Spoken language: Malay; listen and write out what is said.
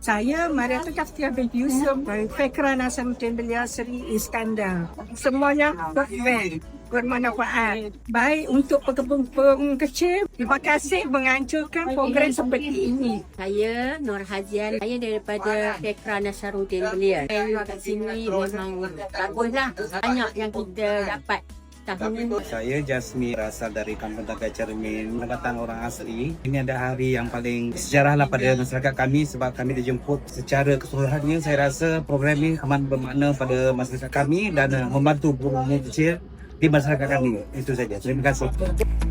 Saya Mariata Kaftia bin Yusuf Fekra Nasaruddin Belia Seri Iskandar. Semuanya perfect bermanfaat. Baik untuk pekebun-pekebun kecil terima kasih menganjurkan program seperti ini. Saya Nur Hazian. Saya daripada Fekra Nasaruddin Belia. Saya kat sini memang baguslah. Banyak yang kita dapat ni. Saya Jasmine berasal dari Kampung Tagai Cermin, Pendapatan orang asli. Ini ada hari yang paling sejarah lah pada masyarakat kami sebab kami dijemput secara keseluruhannya. Saya rasa program ini amat bermakna pada masyarakat kami dan membantu program kecil di masyarakat kami. Itu saja. Terima kasih.